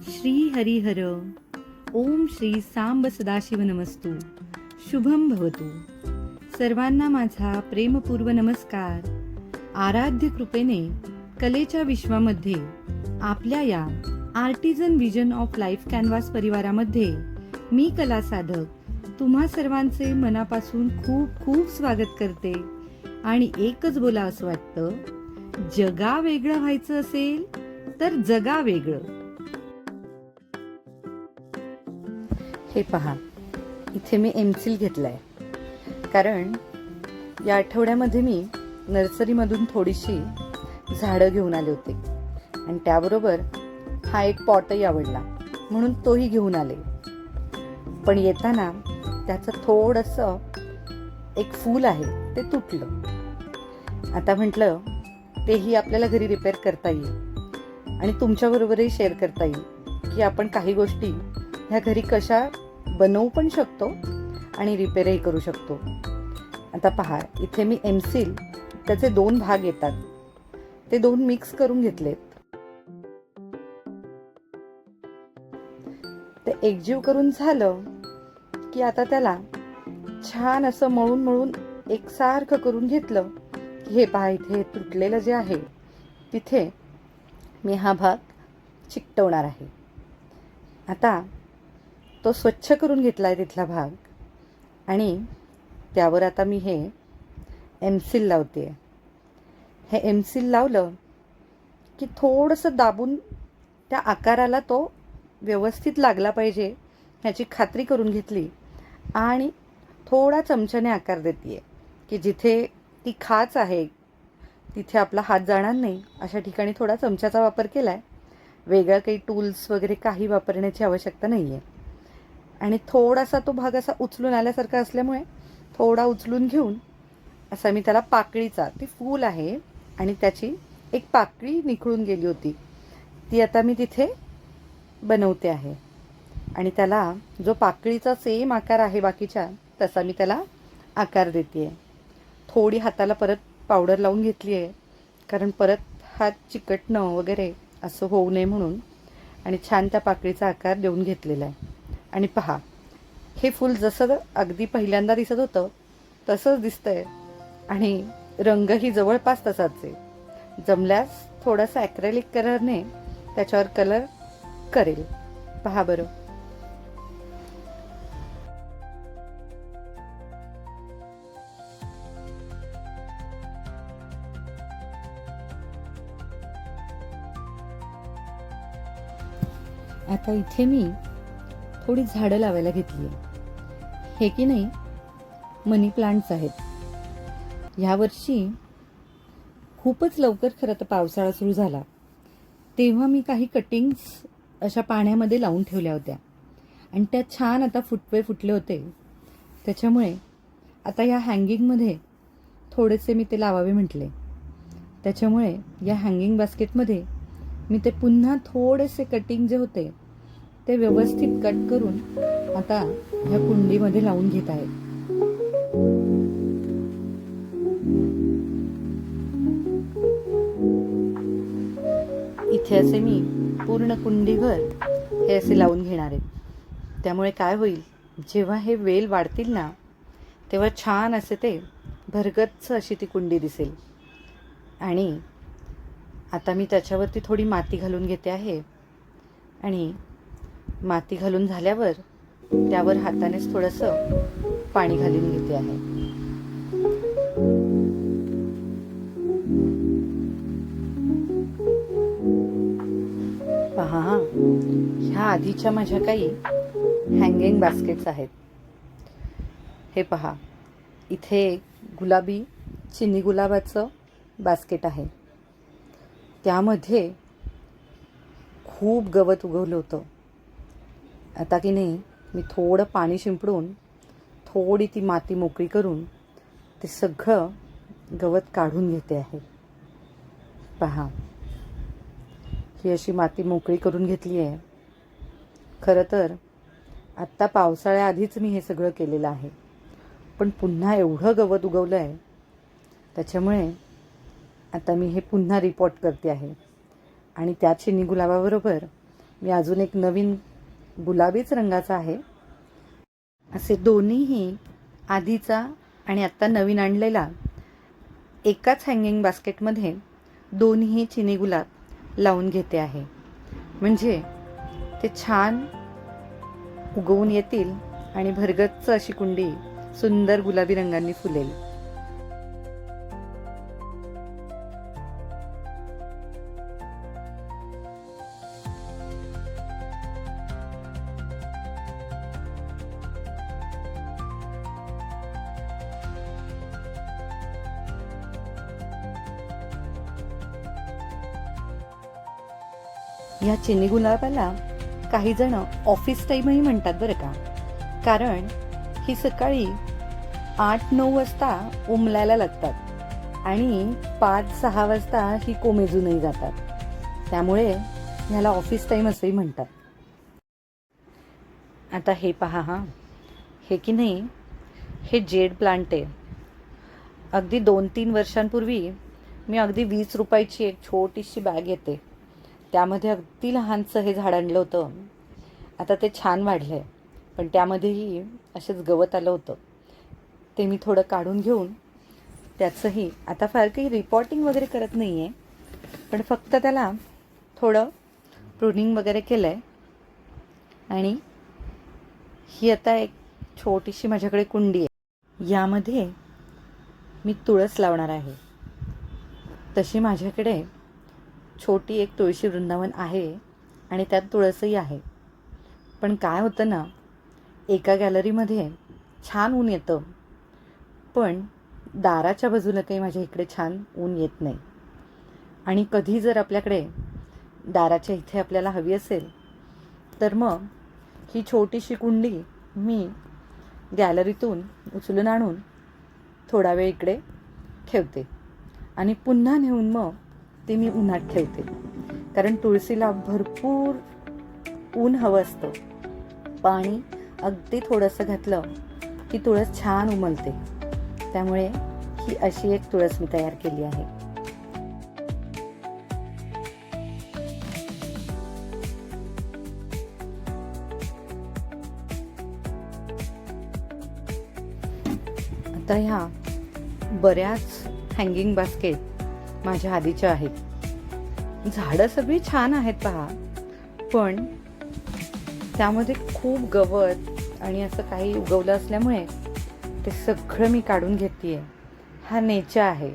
श्री हरिहर ओम श्री सांब सदाशिव नमस्तू। शुभम भवतु। सर्वांना माझा प्रेमपूर्व नमस्कार। आराध्य कृपेने कलेच्या विश्वामध्ये आपल्या या artisan vision of life canvas परिवारामध्ये मी कला साधक तुम्हा सर्वांचे मनापासून खूप खूप स्वागत करते आणि एकच बोला असं वाटतं जगा वेगळं व्हायचं असेल तर जगा वेगळं. हे पहा. इथे मी एमसील घेतलाय. कारण या आठवड्यामध्ये मी नर्सरीमधून थोडीशी झाडं घेऊन आले होते. आणि त्याबरोबर हा एक पॉटही आवडला. म्हणून तोही घेऊन आले. पण येताना त्याचं थोडंसं एक फूल आहे ते तुटलं. आता म्हटलं तेही आपल्याला घरी रिपेअर करता येईल. आणि तुमच्याबरोबरही शेअर करता येईल की आपण काही गोष्टी ह्या घरी कशा बनवू पण शकतो आणि रिपेअरही करू शकतो. आता पहा इथे मी एमसील त्याचे दोन भाग येतात. ते दोन मिक्स करून घेतलेत. ते एकजीव करून झालं की आता त्याला छान असं मळून मळून एकसारखं करून घेतलं की हे पहा इथे तुटलेलं जे आहे तिथे मी हा भाग चिकटवणार आहे. आता तो स्वच्छ करून घेतला आहे तिथला भाग. आणि त्यावर आता मी हे एमसील लावते आहे हे एमसील लावलं की थोडंसं दाबून त्या आकाराला तो व्यवस्थित लागला पाहिजे ह्याची खात्री करून घेतली. आणि थोडा चमच्याने आकार देते की जिथे ती खाच आहे तिथे आपला हात जाणार नाही अशा ठिकाणी थोडा चमच्याचा वापर केला आहे वेगळं काही टूल्स वगैरे काही वापरण्याची आवश्यकता नाही आहे आणि थोडासा तो भाग असा उचलून आल्यासारखा असल्यामुळे थोडा उचलून घेऊन असा मी त्याला पाकळीचा ती फूल आहे आणि त्याची एक पाकळी निखळून गेली होती. ती आता मी तिथे बनवते आहे. आणि त्याला जो पाकळीचा सेम आकार आहे बाकीच्या तसा मी त्याला आकार देते आहे थोडी हाताला परत पावडर लावून घेतली आहे कारण परत हात चिकटणं वगैरे असं होऊ नये म्हणून आणि छान त्या पाकळीचा आकार देऊन घेतलेला आहे. आणि पहा हे फूल जसं अगदी पहिल्यांदा दिसत होतं तसंच दिसतंय. आणि रंगही जवळपास तसाच आहे. जमल्यास थोडासा ॲक्रेलिक कलरने त्याच्यावर कलर करेल. पहा बरं. आता इथे मी थोडी झाडं लावायला घेतली आहे हे की नाही? मनी प्लांट्स आहेत. ह्यावर्षी खूपच लवकर खरं तर पावसाळा सुरू झाला. तेव्हा मी काही कटिंग्स अशा पाण्यामध्ये लावून ठेवल्या होत्या. आणि त्या छान आता फुटवे फुटले होते. त्याच्यामुळे आता या हँगिंगमध्ये थोडेसे मी ते लावावे म्हटले. त्याच्यामुळे या हँगिंग बास्केटमध्ये मी ते पुन्हा थोडेसे कटिंग जे होते ते व्यवस्थित कट करून आता ह्या कुंडीमध्ये लावून घेत आहेत इथे असे मी पूर्ण कुंडीभर हे असे लावून घेणार आहे. त्यामुळे काय होईल जेव्हा हे वेल वाढतील ना तेव्हा छान असे ते भरगच्च अशी ती कुंडी दिसेल. आणि आता मी त्याच्यावरती थोडी माती घालून घेते आहे. आणि माती घालून झाल्यावर त्यावर हातानेच थोडंसं पाणी घालून घेते आहे. पहा हा ह्या आधीच्या माझ्या काही हँगिंग बास्केट्स आहेत. हे पहा इथे गुलाबी चिनी गुलाबाचं बास्केट आहे. त्यामध्ये खूप गवत उगवलं होतं. आता की नाही मी थोडं पाणी शिंपडून थोडी ती माती मोकळी करून ते सगळं गवत काढून घेते आहे. पहा. ही अशी माती मोकळी करून घेतली आहे. खरं तर आत्ता पावसाळ्याआधीच मी हे सगळं केलेलं आहे. पण पुन्हा एवढं गवत उगवलं आहे त्याच्यामुळे आता मी हे पुन्हा रिपोर्ट करते आहे. आणि त्या चिनी गुलाबाबरोबर मी अजून एक नवीन गुलाबीच रंगाचा आहे. असे दोन्हीही आधीचा आणि आत्ता नवीन आणलेला एकाच हँगिंग बास्केटमध्ये दोन्ही चिनी गुलाब लावून घेते आहे. म्हणजे ते छान उगवून येतील आणि भरगच्च अशी कुंडी सुंदर गुलाबी रंगांनी फुलेल. चिनी गुलाबाला काही जण ऑफिस टाईमही म्हणतात बरं का. कारण ही सकाळी आठ नऊ वाजता उमलायला लागतात आणि पाच सहा वाजता ही कोमेजूनही जातात. त्यामुळे ह्याला ऑफिस टाईम असंही म्हणतात. आता हे पहा हां. हे की नाही हे जेड प्लांट आहे. अगदी दोन तीन वर्षांपूर्वी मी अगदी वीस रुपयाची एक छोटीशी बॅग येते. त्यामध्ये अगदी लहानसं हे झाड आणलं होतं. आता ते छान वाढलं आहे पण त्यामध्येही असेच गवत आलं होतं. ते मी थोडं काढून घेऊन त्याचंही आता फार काही रिपोर्टिंग वगैरे करत नाही आहे पण फक्त त्याला थोडं प्रुनिंग वगैरे केलं आहे आणि ही आता एक छोटीशी माझ्याकडे कुंडी आहे. यामध्ये मी तुळस लावणार आहे. तशी माझ्याकडे छोटी एक तुळशी वृंदावन आहे आणि त्यात तुळसही आहे. पण काय होतं ना एका गॅलरीमध्ये छान ऊन येतं पण दाराच्या बाजूला काही माझ्या इकडे छान ऊन येत नाही. आणि कधी जर आपल्याकडे दाराच्या इथे आपल्याला हवी असेल तर मग ही छोटीशी कुंडी मी गॅलरीतून उचलून आणून थोडा वेळ इकडे ठेवते. आणि पुन्हा नेऊन मग ती मी उन्हात ठेवते. कारण तुळशीला भरपूर ऊन हवं असतं. पाणी अगदी थोडंसं घातलं की तुळस छान उमलते. त्यामुळे ही अशी एक तुळस मी तयार केली आहे. आता ह्या बऱ्याच हँगिंग बास्केट माझ्या आधीच्या आहेत झाडं सगळी छान आहेत पहा. पण त्यामध्ये खूप गवत आणि असं काही उगवलं असल्यामुळे ते सगळं मी काढून घेते हा नेचा आहे.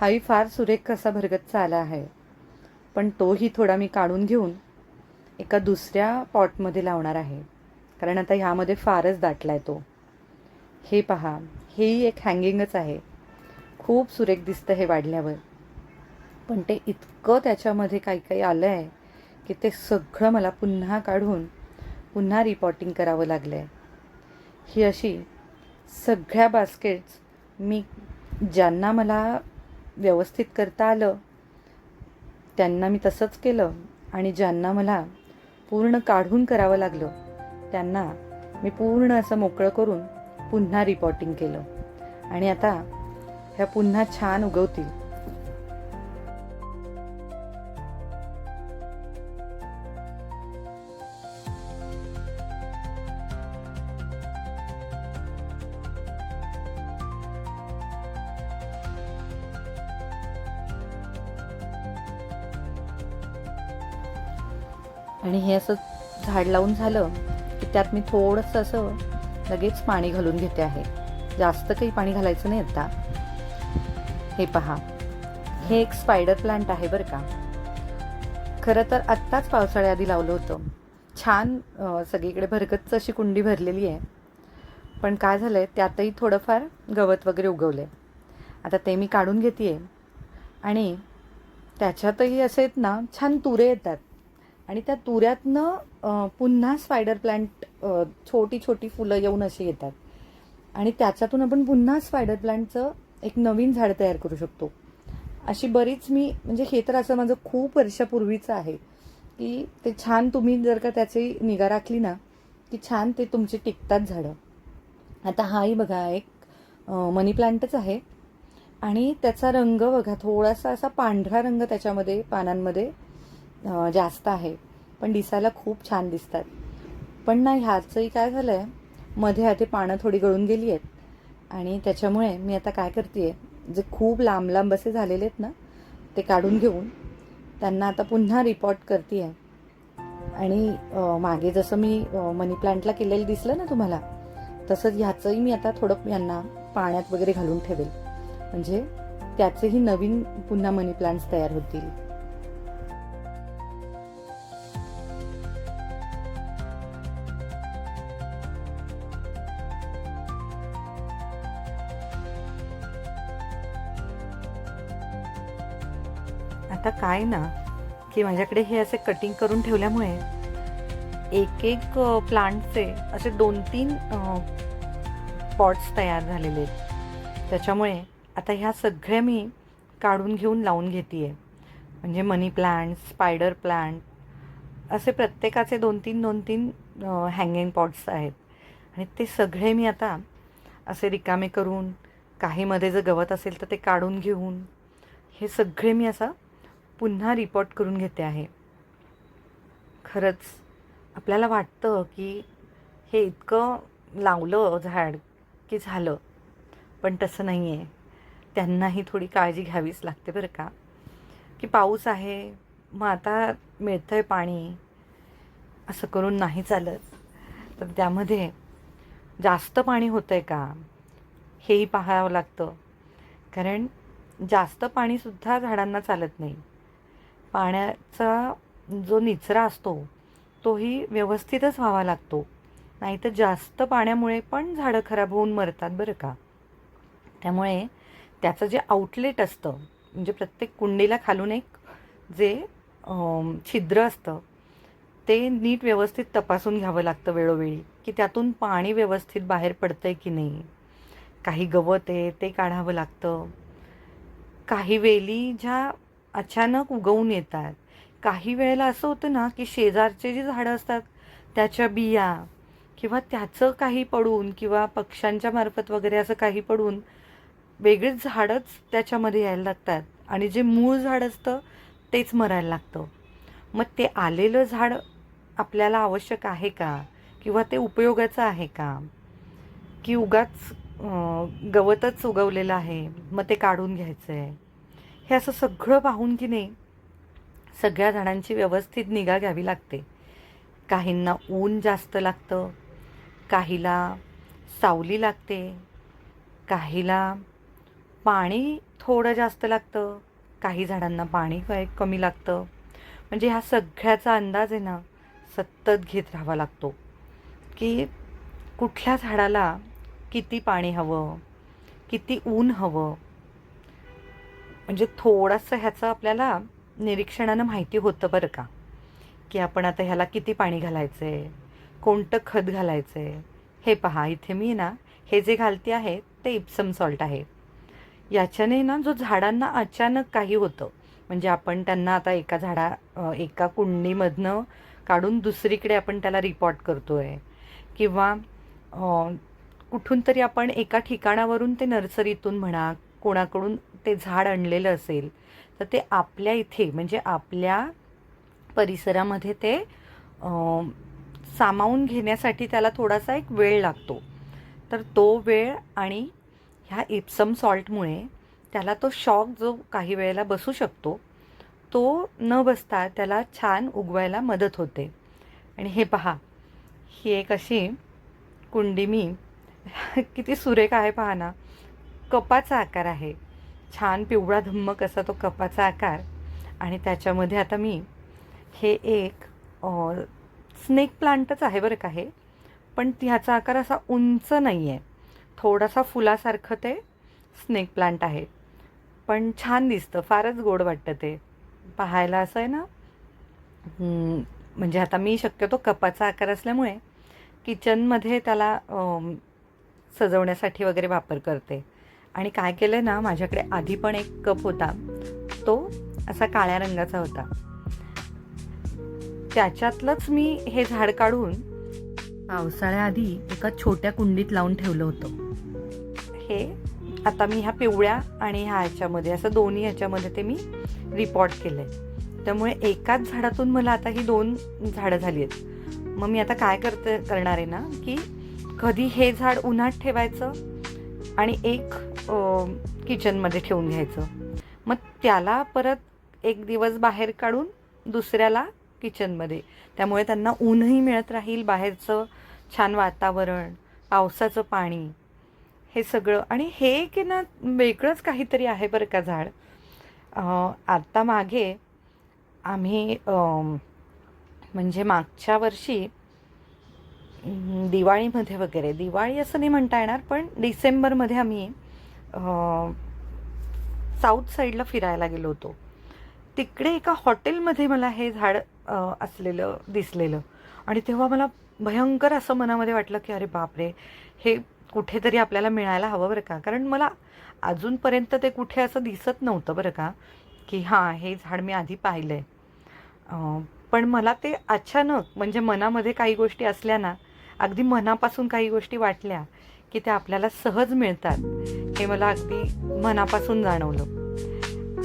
हाही फार सुरेख कसा भरगत चाला आहे. पण तोही थोडा मी काढून घेऊन एका दुसऱ्या पॉटमध्ये लावणार आहे. कारण आता ह्यामध्ये फारच दाटला आहे तो. हे पहा. हेही एक हँगिंगच आहे. खूप सुरेख दिसतं हे वाढल्यावर. पण ते इतकं त्याच्यामध्ये काही काही आलं आहे की ते सगळं मला पुन्हा काढून पुन्हा रिपॉटिंग करावं लागलं आहे ही अशी सगळ्या बास्केट्स मी ज्यांना मला व्यवस्थित करता आलं त्यांना मी तसंच केलं आणि ज्यांना मला पूर्ण काढून करावं लागलं त्यांना मी पूर्ण असं मोकळं करून पुन्हा रिपोर्टिंग केलं. आणि आता ह्या पुन्हा छान उगवतील. आणि हे असं झाड लावून झालं की त्यात मी थोडंसं असं लगेच पाणी घालून घेते आहे. जास्त काही पाणी घालायचं नाही आता. हे पहा. हे एक स्पायडर प्लांट आहे बरं का. खरं तर आत्ताच पावसाळ्याआधी लावलं होतं. छान सगळीकडे भरगच्च अशी कुंडी भरलेली आहे. पण काय झालं आहे त्यातही थोडंफार गवत वगैरे उगवलं आहे आता ते मी काढून घेते आहे आणि त्याच्यातही असे आहेत ना छान तुरे येतात. आणि त्या तुऱ्यातनं पुन्हा स्पायडर प्लांट छोटी छोटी फुलं येऊन अशी येतात. आणि त्याच्यातून आपण पुन्हा स्पायडर प्लांटचं एक नवीन झाड तयार करू शकतो. अशी बरीच मी म्हणजे हे तर असं माझं खूप वर्षापूर्वीचं आहे की ते छान तुम्ही जर का त्याची निगा राखली ना की छान ते तुमची टिकतात झाडं. आता हाही बघा एक मनी प्लांटच आहे. आणि त्याचा रंग बघा थोडासा असा पांढरा रंग त्याच्यामध्ये पानांमध्ये जास्त आहे. पण दिसायला खूप छान दिसतात. पण ना ह्याचंही काय झालं आहे मध्ये आधी पानं थोडी गळून गेली आहेत. आणि त्याच्यामुळे मी आता काय करते आहे जे खूप लांब लांब असे झालेले आहेत ना ते काढून घेऊन त्यांना आता पुन्हा रिपोर्ट करते आहे आणि मागे जसं मी मनी प्लांटला केलेलं दिसलं ना तुम्हाला तसंच ह्याचंही मी आता थोडं यांना पाण्यात वगैरे घालून ठेवेल. म्हणजे त्याचेही नवीन पुन्हा मनी प्लांट्स तयार होतील. आता काय ना की माझ्याकडे हे असे कटिंग करून ठेवल्यामुळे एक एक प्लांटचे असे दोन तीन पॉट्स तयार झालेले आहेत. त्याच्यामुळे आता ह्या सगळ्या मी काढून घेऊन लावून घेते आहे म्हणजे मनी प्लांट स्पायडर प्लांट असे प्रत्येकाचे दोन तीन दोन तीन हँगिंग पॉट्स आहेत. आणि ते सगळे मी आता असे रिकामे करून काहीमध्ये जर गवत असेल तर ते काढून घेऊन हे सगळे मी असं पुन्हा रिपोर्ट करून घेते आहे. खरंच आपल्याला वाटतं की हे इतकं लावलं झाड की झालं पण तसं नाही आहे त्यांनाही थोडी काळजी घ्यावीच लागते बरं का. की पाऊस आहे मग आता मिळतं आहे पाणी असं करून नाही चालत. तर त्यामध्ये जास्त पाणी होतं आहे का हेही पाहावं लागतं. कारण जास्त पाणीसुद्धा झाडांना चालत नाही. पाण्याचा जो निचरा असतो तोही व्यवस्थितच व्हावा लागतो. नाहीतर जास्त पाण्यामुळे पण झाडं खराब होऊन मरतात बरं का. त्यामुळे त्याचं जे आउटलेट असतं म्हणजे प्रत्येक कुंडीला खालून एक जे छिद्र असतं ते नीट व्यवस्थित तपासून घ्यावं लागतं वेळोवेळी की त्यातून पाणी व्यवस्थित बाहेर पडतंय की नाही. काही गवत आहे ते काढावं लागतं. काही वेली ज्या अचानक उगवून येतात. काही वेळेला असं होतं ना की शेजारचे जी झाडं असतात त्याच्या बिया किंवा त्याचं काही पडून किंवा पक्ष्यांच्या मार्फत वगैरे असं काही पडून वेगळीच झाडंच त्याच्यामध्ये यायला लागतात. आणि जे मूळ झाड असतं तेच मरायला लागतं. मग ते आलेलं झाड आपल्याला आवश्यक आहे का? किंवा ते उपयोगाचं आहे का? की उगाच गवतच उगवलेलं आहे मग ते काढून घ्यायचं आहे हे असं सगळं पाहून की नाही सगळ्या झाडांची व्यवस्थित निगा घ्यावी लागते. काहींना ऊन जास्त लागतं काहीला सावली लागते काहीला पाणी थोडं जास्त लागतं काही झाडांना पाणी काय कमी लागतं. म्हणजे ह्या सगळ्याचा अंदाज आहे ना सतत घेत राहावा लागतो. की कुठल्या झाडाला किती पाणी हवं किती ऊन हवं म्हणजे थोडंसं ह्याचं आपल्याला निरीक्षणानं माहिती होतं बरं का. की आपण आता ह्याला किती पाणी घालायचं आहे कोणतं खत घालायचं आहे हे पहा इथे मी ना हे जे घालते आहे ते इप्सम सॉल्ट आहे. याच्याने ना जो झाडांना अचानक काही होतं म्हणजे आपण त्यांना आता एका झाडा एका कुंडीमधनं काढून दुसरीकडे आपण त्याला रिपोर्ट करतो आहे किंवा कुठून तरी आपण एका ठिकाणावरून ते नर्सरीतून म्हणा कोणाकडून ते झाड आणलेलं असेल तर ते आपल्या इथे म्हणजे आपल्या परिसरामध्ये ते सामावून घेण्यासाठी त्याला थोडासा एक वेळ लागतो. तर तो वेळ आणि ह्या इप्सम सॉल्टमुळे त्याला तो शॉक जो काही वेळेला बसू शकतो तो न बसता त्याला छान उगवायला मदत होते. आणि हे पहा ही एक अशी कुंडी मी किती सुरेख आहे पहा ना. कपाचा आकार आहे. छान पिवळा धम्मक असा तो कपाचा आकार. आणि त्याच्यामध्ये आता मी हे एक स्नेक प्लांटच आहे बरं का हे. पण ह्याचा आकार असा उंच नाही आहे थोडासा फुलासारखं ते स्नेक प्लांट आहे. पण छान दिसतं फारच गोड वाटतं ते. पाहायला असं आहे ना? म्हणजे आता मी शक्यतो कपाचा आकार असल्यामुळे किचनमध्ये त्याला सजवण्यासाठी वगैरे वापर करते. आणि काय केलं ना माझ्याकडे आधी पण एक कप होता. तो असा काळ्या रंगाचा होता. त्याच्यातलंच मी हे झाड काढून पावसाळ्याआधी एका छोट्या कुंडीत लावून ठेवलं होतं. हे आता मी ह्या पिवळ्या आणि ह्या ह्याच्यामध्ये असं दोन्ही ह्याच्यामध्ये ते मी रिपॉर्ट केलं आहे त्यामुळे एकाच झाडातून मला आता ही दोन झाडं झाली आहेत मग मी आता काय करते करणार आहे ना की कधी हे झाड उन्हात ठेवायचं आणि एक किचनमध्ये ठेवून घ्यायचं. मग त्याला परत एक दिवस बाहेर काढून दुसऱ्याला किचनमध्ये त्यामुळे त्यांना ऊनही मिळत राहील बाहेरचं छान वातावरण पावसाचं पाणी हे सगळं. आणि हे की ना वेगळंच काहीतरी आहे बरं का झाड. आत्ता मागे आम्ही म्हणजे मागच्या वर्षी दिवाळीमध्ये वगैरे दिवाळी असं नाही म्हणता येणार पण डिसेंबरमध्ये आम्ही साऊथ साईडला फिरायला गेलो होतो. तिकडे एका हॉटेलमध्ये मला हे झाड असलेलं दिसलेलं. आणि तेव्हा मला भयंकर असं मनामध्ये वाटलं की अरे बापरे हे कुठेतरी आपल्याला मिळायला हवं बरं का? कारण मला अजूनपर्यंत ते कुठे असं दिसत नव्हतं बरं का की हां हे झाड मी आधी पाहिलं आहे पण मला ते अचानक म्हणजे मनामध्ये काही गोष्टी असल्या ना अगदी मनापासून काही गोष्टी वाटल्या की त्या आपल्याला सहज मिळतात. हे मला अगदी मनापासून जाणवलं.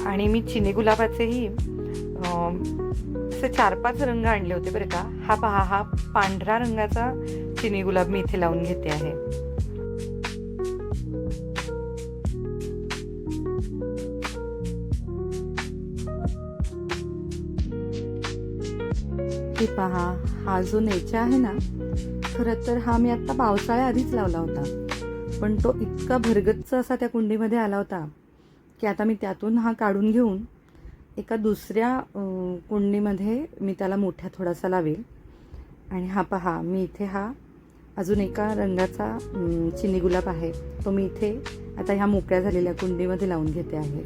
आणि मी चिनी गुलाबाचेही असे चार पाच रंग आणले होते बरं का. हा पहा हा पांढरा रंगाचा चिनी गुलाब मी इथे लावून घेते आहे. पहा हा जो नेचा आहे ना खरं तर हा मी आत्ता पावसाळ्या आधीच लावला होता. पण तो इतका भरगच्च असा त्या कुंडीमध्ये आला होता की आता मी त्यातून हा काढून घेऊन एका दुसऱ्या कुंडीमध्ये मी त्याला मोठ्या थोडासा लावेल. आणि हा पहा मी इथे हा अजून एका रंगाचा चिनी गुलाब आहे. तो मी इथे आता ह्या मोकळ्या झालेल्या कुंडीमध्ये लावून घेते आहे.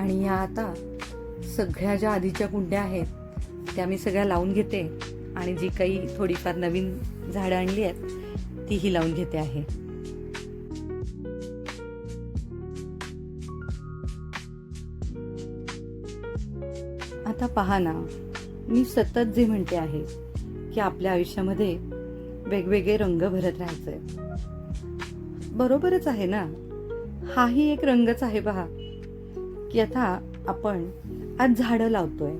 आणि या आता सगळ्या ज्या आधीच्या कुंड्या आहेत त्या मी सगळ्या लावून घेते. आणि जी काही थोडीफार नवीन झाडं आणली आहेत तीही लावून घेते आहे. आता पहा ना मी सतत जे म्हणते आहे की आपल्या आयुष्यामध्ये वेगवेगळे रंग भरत राहायचे. बरोबरच आहे ना? हाही एक रंगच आहे पहा. की आता आपण आज झाडं लावतोय.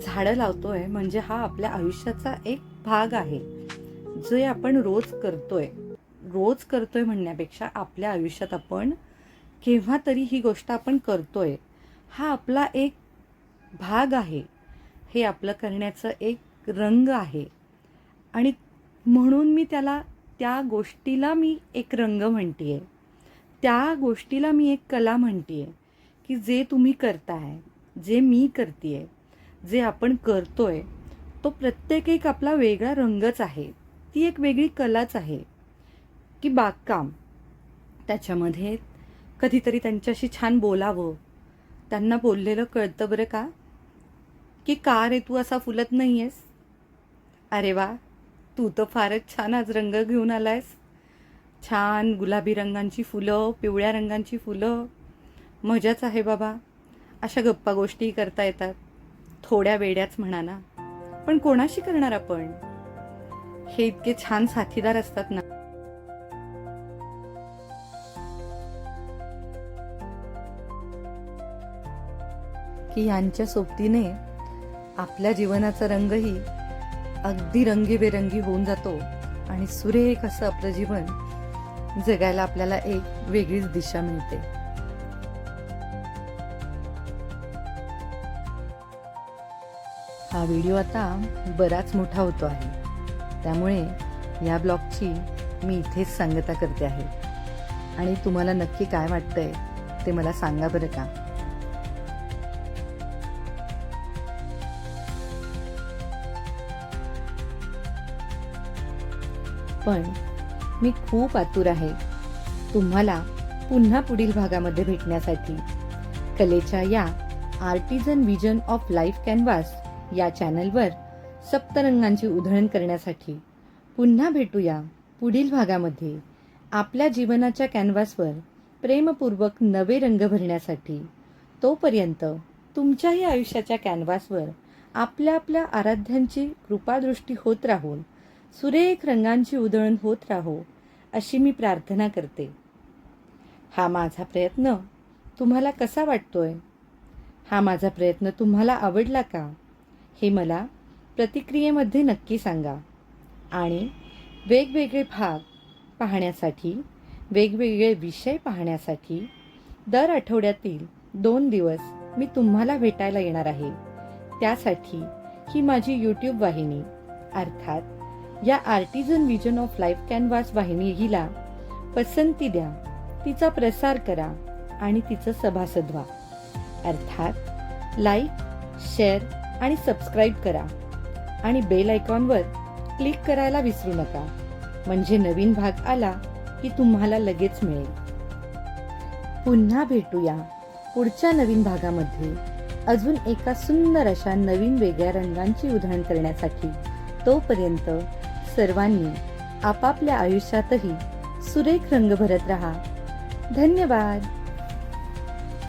झाडं लावतोय म्हणजे हा आपल्या आयुष्याचा एक भाग आहे. जे आपण रोज करतोय. रोज करतोय म्हणण्यापेक्षा आपल्या आयुष्यात आपण केव्हा तरी ही गोष्ट आपण करतोय हा आपला एक भाग आहे. हे आपलं करण्याचं एक रंग आहे. आणि म्हणून मी त्याला त्या गोष्टीला मी एक रंग म्हणते आहे त्या गोष्टीला मी एक कला म्हणते आहे की जे तुम्ही करताय जे मी करते जे आपण करतोय तो प्रत्येक एक आपला वेगळा रंगच आहे. ती एक वेगळी कलाच आहे. की बागकाम. त्याच्यामध्ये कधीतरी त्यांच्याशी छान बोलावं. त्यांना बोललेलं कळतं बरं का? की का रे तू असा फुलत नाही आहेस अरे वा तू तर फारच छान आज रंग घेऊन आलायस. छान गुलाबी रंगांची फुलं पिवळ्या रंगांची फुलं. मजाच आहे बाबा. अशा गप्पा गोष्टी करता येतात. थोड्या वेड्याच म्हणा ना. पण कोणाशी करणार आपण? हे इतके छान साथीदार असतात ना. की यांच्या सोबतीने आपल्या जीवनाचा रंगही अगदी रंगीबेरंगी होऊन जातो आणि सुरेख असं आपलं जीवन जगायला आपल्याला एक वेगळीच दिशा मिळते. हा व्हिडिओ आता बराच मोठा होतो आहे. त्यामुळे या ब्लॉगची मी इथेच सांगता करते आहे. आणि तुम्हाला नक्की काय वाटतंय ते मला सांगा बरं का? पण मी खूप आतुर आहे. तुम्हाला पुन्हा पुढील भागामध्ये भेटण्यासाठी कलेच्या या artisan vision of life canvas या चॅनलवर सप्तरंगांची उधळण करण्यासाठी पुन्हा भेटूया पुढील भागामध्ये. आपल्या जीवनाच्या कॅनव्हासवर प्रेमपूर्वक नवे रंग भरण्यासाठी तोपर्यंत तुमच्याही आयुष्याच्या कॅनव्हासवर आपल्या आपल्या आराध्यांची कृपादृष्टी होत राहून सुरेख रंगांची उधळण होत राहो अशी मी प्रार्थना करते. हा माझा प्रयत्न तुम्हाला कसा वाटतोय? हा माझा प्रयत्न तुम्हाला आवडला का? हे मला प्रतिक्रियेमध्ये नक्की सांगा. आणि वेगवेगळे भाग पाहण्यासाठी वेगवेगळे विषय पाहण्यासाठी दर आठवड्यातील दोन दिवस मी तुम्हाला भेटायला येणार आहे. त्यासाठी ही माझी यूट्यूब वाहिनी अर्थात या artisan vision of life canvas वाहिनी हिला पसंती द्या तिचा प्रसार करा आणि तिचं सभासद व्हा. अर्थात लाईक शेअर आणि सबस्क्राईब करा. आणि बेल आयकॉनवर क्लिक करायला विसरू नका. म्हणजे नवीन भाग आला की तुम्हाला लगेच मिळेल. पुन्हा भेटूया पुढच्या नवीन भागामध्ये. अजून एका सुंदर अशा नवीन वेगळ्या रंगांची उधळण करण्यासाठी तोपर्यंत सर्वांनी आपापल्या आयुष्यातही सुरेख रंग भरत राहा. धन्यवाद.